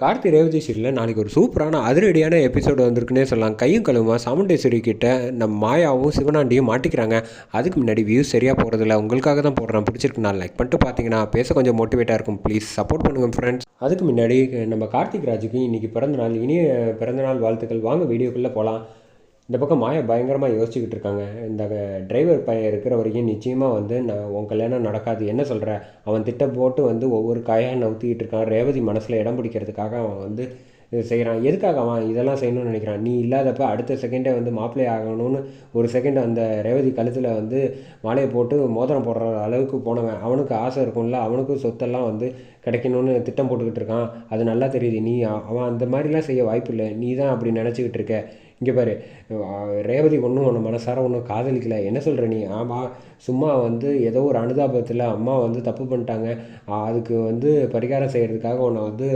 கார்த்தி ரேவதி சீரியலில் நாளைக்கு ஒரு சூப்பரான அதிரடியான எபிசோடு வந்திருக்குன்னே சொல்லலாம். கையும் கழுவுமா சாமுண்டேஸ்வரி கிட்ட நம்ம மாயாவும் சிவனாண்டியும் மாட்டிக்கிறாங்க. அதுக்கு முன்னாடி வியூஸ் சரியாக போகிறதில்ல உங்களுக்காக தான் போடுறேன். பிடிச்சிருக்கு நான் லைக் பண்ணிட்டு பார்த்தீங்கன்னா பேச கொஞ்சம் மோட்டிவேட்டாக இருக்கும். ப்ளீஸ் சப்போர்ட் பண்ணுங்கள் ஃப்ரெண்ட்ஸ் அதுக்கு முன்னாடி நம்ம கார்த்திக் ராஜுக்கு இன்றைக்கி பிறந்தநாள் இனிய பிறந்தநாள் வாழ்த்துக்கள். வாங்க வீடியோக்குள்ளே போகலாம் இந்த பக்கம் மாயா பயங்கரமாக யோசிச்சுக்கிட்டு இருக்காங்க. இந்த டிரைவர் பையன் இருக்கிற வரைக்கும் நிச்சயமாக வந்து நான் உன் கல்யாணம் நடக்காது. என்ன சொல்கிற அவன் திட்டம் போட்டு வந்து ஒவ்வொரு காயாக நவுத்திக்கிட்டு இருக்கான். ரேவதி மனசில் இடம் பிடிக்கிறதுக்காக அவன் வந்து இது செய்கிறான் எதுக்காக அவன் இதெல்லாம் செய்யணும்னு நினைக்கிறான்? நீ இல்லாதப்ப அடுத்த செகண்டே வந்து மாப்பிள்ளை ஆகணும்னு ஒரு செகண்ட் அந்த ரேவதி கழுத்தில் வந்து மாலையை போட்டு மோதிரம் போடுற அளவுக்கு போனவன். அவனுக்கு ஆசை இருக்கும்ல. அவனுக்கும் சொத்தெல்லாம் வந்து கிடைக்கணும்னு திட்டம் போட்டுக்கிட்டு இருக்கான். அது நல்லா தெரியுது. நீ அவன் அந்த மாதிரிலாம் செய்ய வாய்ப்பு இல்லை. நீ தான் அப்படி நினச்சிக்கிட்டு இருக்க. இங்கே பாரு ரேவதி ஒன்றும் ஒன்று மனசார ஒன்றும் காதலிக்கல. என்ன சொல்கிற நீ? ஆமாம் சும்மா வந்து ஏதோ ஒரு அனுதாபத்தில் அம்மா வந்து தப்பு பண்ணிட்டாங்க. அதுக்கு வந்து பரிகாரம் செய்கிறதுக்காக உன்னை வந்து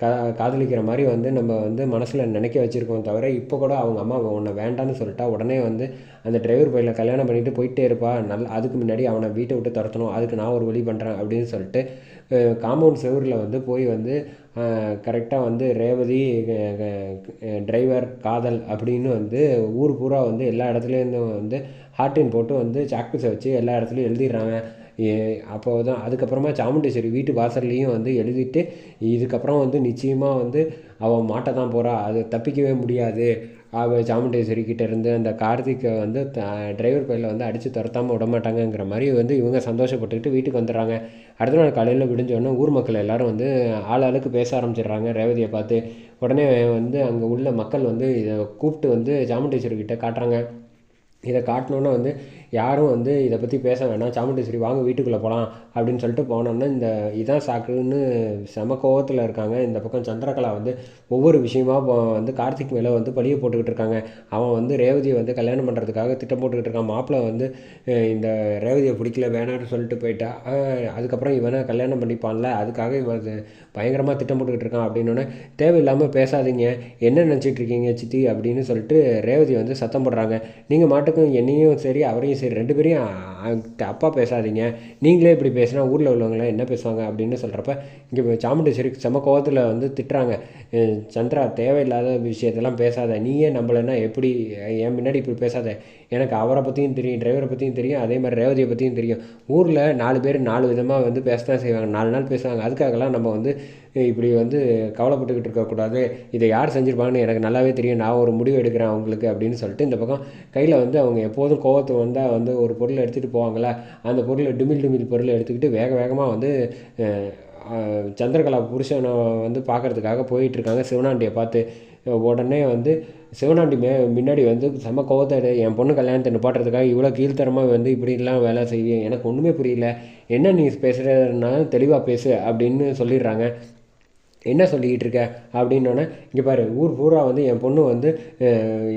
கா காதலிக்கிற மாதிரி வந்து நம்ம வந்து மனசில் நினைக்க வச்சுருக்கோம் தவிர இப்போ கூட அவங்க அம்மா உன்னை வேண்டான்னு சொல்லிட்டா உடனே வந்து அந்த டிரைவர் பையில கல்யாணம் பண்ணிவிட்டு போயிட்டே இருப்பா. நல்ல அதுக்கு முன்னாடி அவனை வீட்டை விட்டு துரத்தணும். அதுக்கு நான் ஒரு வழி பண்ணுறேன் அப்படின்னு சொல்லிட்டு காம்பவுண்ட் செவரில் வந்து போய் வந்து கரெக்டாக வந்து ரேவதி டிரைவர் காதல் அப்படின்னு வந்து ஊர் பூரா வந்து எல்லா இடத்துலேருந்தும் வந்து ஹார்டின் போட்டு வந்து சாக்பீஸை வச்சு எல்லா இடத்துலையும் எழுதிடுறாங்க. அப்போ தான் அதுக்கப்புறமா சாமுண்டேஸ்வரி வீட்டு வாசல்லையும் வந்து எழுதிட்டு இதுக்கப்புறம் வந்து நிச்சயமாக வந்து அவன் மாட்ட தான் போகிறா அது தப்பிக்கவே முடியாது. அவள் சாமுண்டேஸ்வரி கிட்டேருந்து அந்த கார்த்திக்கை வந்து த டிரைவர் பையில் வந்து அடித்து துரத்தாமல் விட மாட்டாங்கங்கிற மாதிரி வந்து இவங்க சந்தோஷப்பட்டுக்கிட்டு வீட்டுக்கு வந்துடுறாங்க. அடுத்த நாள் காலையில் விடிஞ்சோடனே ஊர் மக்கள் எல்லோரும் வந்து ஆள் ஆளுக்கு பேச ஆரம்பிச்சிடுறாங்க ரேவதியை பார்த்து. உடனே வந்து அங்கே உள்ள மக்கள் வந்து இதை கூப்பிட்டு வந்து சாமுண்டேஸ்வரி கிட்டே காட்டுறாங்க. இதை காட்டினோன்னே வந்து யாரும் வந்து இதை பற்றி பேச வேணாம். சாமுண்டேஸ்வரி வாங்க வீட்டுக்குள்ளே போகலாம் அப்படின்னு சொல்லிட்டு போனோன்னா இந்த இதான் சாக்குன்னு செம கோவத்தில் இருக்காங்க. இந்த பக்கம் சந்திரகலா வந்து ஒவ்வொரு விஷயமா வந்து கார்த்திக் மேலே வந்து பழிய போட்டுக்கிட்டு இருக்காங்க. அவன் வந்து ரேவதியை வந்து கல்யாணம் பண்ணுறதுக்காக திட்டம் போட்டுக்கிட்டு இருக்கான். மாப்பிள்ளை வந்து இந்த ரேவதியை பிடிக்கல வேணான்னு சொல்லிட்டு போயிட்டா. அதுக்கப்புறம் இவனை கல்யாணம் பண்ணிப்பான்ல. அதுக்காக இவன் அது பயங்கரமாக திட்டம் போட்டுக்கிட்டு இருக்கான் அப்படின்னோடனே தேவையில்லாமல் பேசாதீங்க. என்ன நினச்சிட்டு இருக்கீங்க சித்தி? அப்படின்னு சொல்லிட்டு ரேவதி வந்து சத்தம் போடுறாங்க. நீங்கள் மாட்டுக்கும் என்னையும் சரி அவரையும் சரி ரெண்டு பேரையும் அப்பா பேசாதீங்க. நீங்களே இப்படி பேசினா ஊரில் உள்ளவங்களாம் என்ன பேசுவாங்க அப்படின்னு சொல்கிறப்ப இங்கே சாமுண்டேஸ்வரி செம கோவத்தில் வந்து திட்டுறாங்க. சந்திரா தேவையில்லாத விஷயத்தெல்லாம் பேசாத. நீயே நம்மளன்னா எப்படி என் முன்னாடி இப்படி பேசாத? எனக்கு அவரை பற்றியும் தெரியும் டிரைவரை பற்றியும் தெரியும் அதே மாதிரி ரேவதியை பற்றியும் தெரியும். ஊரில் நாலு பேர் நாலு விதமாக வந்து பேச தான் செய்வாங்க. நாலு நாள் பேசுவாங்க. அதுக்காகலாம் நம்ம வந்து இப்படி வந்து கவலைப்பட்டுக்கிட்டு இருக்கக்கூடாது. இதை யார் செஞ்சுருப்பாங்கன்னு எனக்கு நல்லாவே தெரியும். நான் ஒரு முடிவு எடுக்கிறேன் அவங்களுக்கு அப்படின்னு சொல்லிட்டு இந்த பக்கம் கையில் வந்து அவங்க எப்போதும் கோவத்தை வந்தால் வந்து ஒரு பொருளை எடுத்துகிட்டு போவாங்களே அந்த பொருளை டிமில் டிமில் பொருளை எடுத்துக்கிட்டு வேக வேகமாக வந்து சந்திரகலா புருஷனை வந்து பார்க்குறதுக்காக போயிட்டுருக்காங்க சிவனாண்டியை பார்த்து உடனே வந்து சிவனாண்டி மே முன்னாடி வந்து செம்ம கோவத்தை என் பொண்ணு கல்யாணத்தை நிப்பாட்டுறதுக்காக இவ்வளோ கீழ்த்தரமாக வந்து இப்படிலாம் வேலை செய்வேன் எனக்கு ஒன்றுமே புரியல. என்ன நீ பேசுகிறதுனால தெளிவாக பேசு அப்படின்னு சொல்லிடுறாங்க. என்ன சொல்லிக்கிட்டு இருக்க அப்படின்னோடனே இங்கே பாரு ஊர் பூரா வந்து என் பொண்ணு வந்து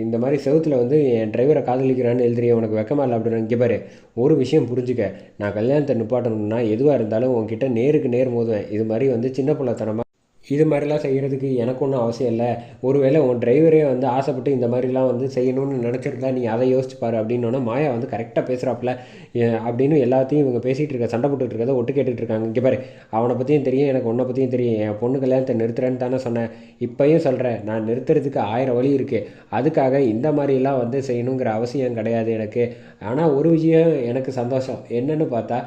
இந்த மாதிரி செவத்தில் வந்து என் டிரைவரை காதலிக்கிறான்னு எழுதுறிய உனக்கு வெக்கமா இல்லை அப்படின்னு இங்கே பாரு ஒரு விஷயம் புரிஞ்சுக்க. நான் கல்யாணத்தை நிப்பாட்டணும்னா எதுவாக இருந்தாலும் உன்கிட்ட நேருக்கு நேர் மோதுவேன். இது மாதிரி வந்து சின்ன பிள்ளைத்தனமாக இது மாதிரிலாம் செய்கிறதுக்கு எனக்கு ஒன்றும் அவசியம் இல்லை. ஒருவேளை உன் டிரைவரே வந்து ஆசைப்பட்டு இந்த மாதிரிலாம் வந்து செய்யணும்னு நினச்சிருந்தா நீ அதை யோசிச்சு பாரு அப்படின்னோன்னா மாயா வந்து கரெக்டாக பேசுகிறாப்புல அப்படின்னு எல்லாத்தையும் இவங்க பேசிகிட்டு இருக்க சண்டை போட்டுட்டு இருக்கதை ஒட்டு கேட்டுட்டு இருக்காங்க. இங்கே பாரு அவனை பற்றியும் தெரியும் எனக்கு உன்னை பற்றியும் தெரியும். என் பொண்ணு கல்யாணத்தை நிறுத்துறேன்னு தானே சொன்னேன். இப்போயும் சொல்கிறேன் நான் நிறுத்துறதுக்கு ஆயிரம் வழி இருக்குது அதுக்காக இந்த மாதிரிலாம் வந்து செய்யணுங்கிற அவசியம் கிடையாது எனக்கு. ஆனால் ஒரு விஷயம் எனக்கு சந்தோஷம். என்னென்னு பார்த்தா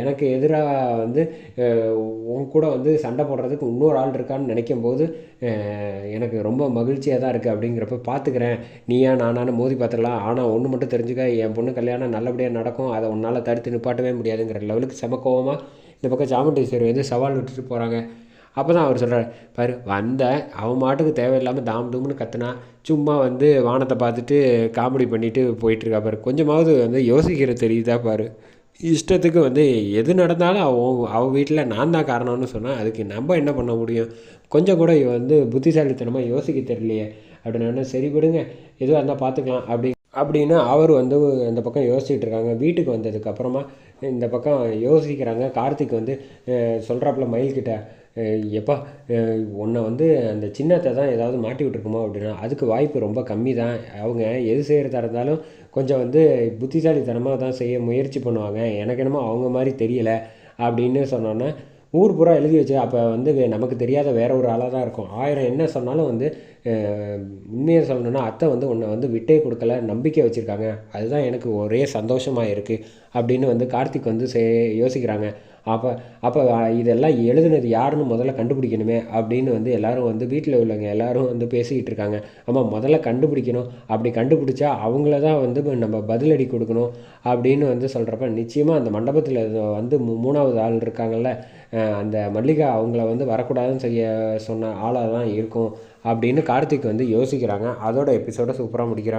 எனக்கு எதிராக வந்து உன் கூட வந்து சண்டை போடுறதுக்கு இன்னொரு ஆள் இருக்கான்னு நினைக்கும் போது எனக்கு ரொம்ப மகிழ்ச்சியாக தான் இருக்குது அப்படிங்கிறப்ப பார்த்துக்கிறேன் நீயா நானானு மோதி பார்த்துக்கலாம் ஆனால் ஒன்று மட்டும் தெரிஞ்சுக்க என் பொண்ணு கல்யாணம் நல்லபடியாக நடக்கும். அதை உன்னால் தடுத்து நிப்பாட்டவே முடியாதுங்கிற லெவலுக்கு செமக்கோவமாக இந்த பக்கம் சாமுண்டீஸ்வரி வந்து சவால் விட்டுட்டு போகிறாங்க அப்போ தான் அவர் சொல்கிறார் பாரு வந்த அவன் மாட்டுக்கு தேவையில்லாமல் தாம் தூம்னு கத்துனா சும்மா வந்து வானத்தை பார்த்துட்டு காமெடி பண்ணிவிட்டு போயிட்டுருக்கா பாரு. கொஞ்சமாவது வந்து யோசிக்கிற தெரியுதா பாரு. இஷ்டத்துக்கு வந்து எது நடந்தாலும் அவன் அவள் வீட்டில் நான் தான் காரணம்னு சொன்னால் அதுக்கு நம்ம என்ன பண்ண முடியும்? கொஞ்சம் கூட வந்து புத்திசாலித்தனமாக யோசிக்க தெரியலையே. அப்படின்னு சரி விடுங்க எதுவாக இருந்தால் பார்த்துக்கலாம் அப்படி அப்படின்னு அவர் வந்து அந்த பக்கம் யோசிச்சுட்டு இருக்காங்க. வீட்டுக்கு வந்ததுக்கப்புறமா இந்த பக்கம் யோசிக்கிறாங்க. கார்த்திக் வந்து சொல்கிறாப்புல மயில்கிட்ட எப்பா உன்னை வந்து அந்த சின்னத்தை தான் ஏதாவது மாட்டி விட்ருக்குமோ அப்படின்னா அதுக்கு வாய்ப்பு ரொம்ப கம்மி தான் அவங்க எது செய்கிறதா இருந்தாலும் கொஞ்சம் வந்து புத்திசாலித்தனமாக தான் செய்ய முயற்சி பண்ணுவாங்க. எனக்கு என்னமோ அவங்க மாதிரி தெரியலை அப்படின்னு சொன்னோன்னே ஊர் பூரா எழுதி வச்சு அப்போ வந்து நமக்கு தெரியாத வேற ஒரு ஆளாக தான் இருக்கும். ஆயிரம் என்ன சொன்னாலும் வந்து உண்மையை சொல்லணும்னா அத்தை வந்து உன்னை வந்து விட்டே கொடுக்கல நம்பிக்கை வச்சுருக்காங்க. அதுதான் எனக்கு ஒரே சந்தோஷமாக இருக்குது அப்படின்னு வந்து கார்த்திக் வந்து சே யோசிக்கிறாங்க. அப்போ அப்போ இதெல்லாம் எழுதுனது யாருன்னு முதல்ல கண்டுபிடிக்கணுமே அப்படின்னு வந்து எல்லாரும் வந்து வீட்டில் உள்ளவங்க எல்லாரும் வந்து பேசிக்கிட்டு இருக்காங்க. ஆமாம் முதல்ல கண்டுபிடிக்கணும். அப்படி கண்டுபிடிச்சா அவங்கள தான் வந்து நம்ம பதிலடி கொடுக்கணும் அப்படின்னு வந்து சொல்கிறப்ப நிச்சயமாக அந்த மண்டபத்தில் வந்து மூணாவது ஆள் இருக்காங்கல்ல அந்த மல்லிகா அவங்கள வந்து வரக்கூடாதுன்னு செய்ய சொன்ன ஆளாக தான் இருக்கும். அப்படின்னு கார்த்திக் வந்து யோசிக்கிறாங்க. அதோட எபிசோட சூப்பராக முடிக்கிறாங்க.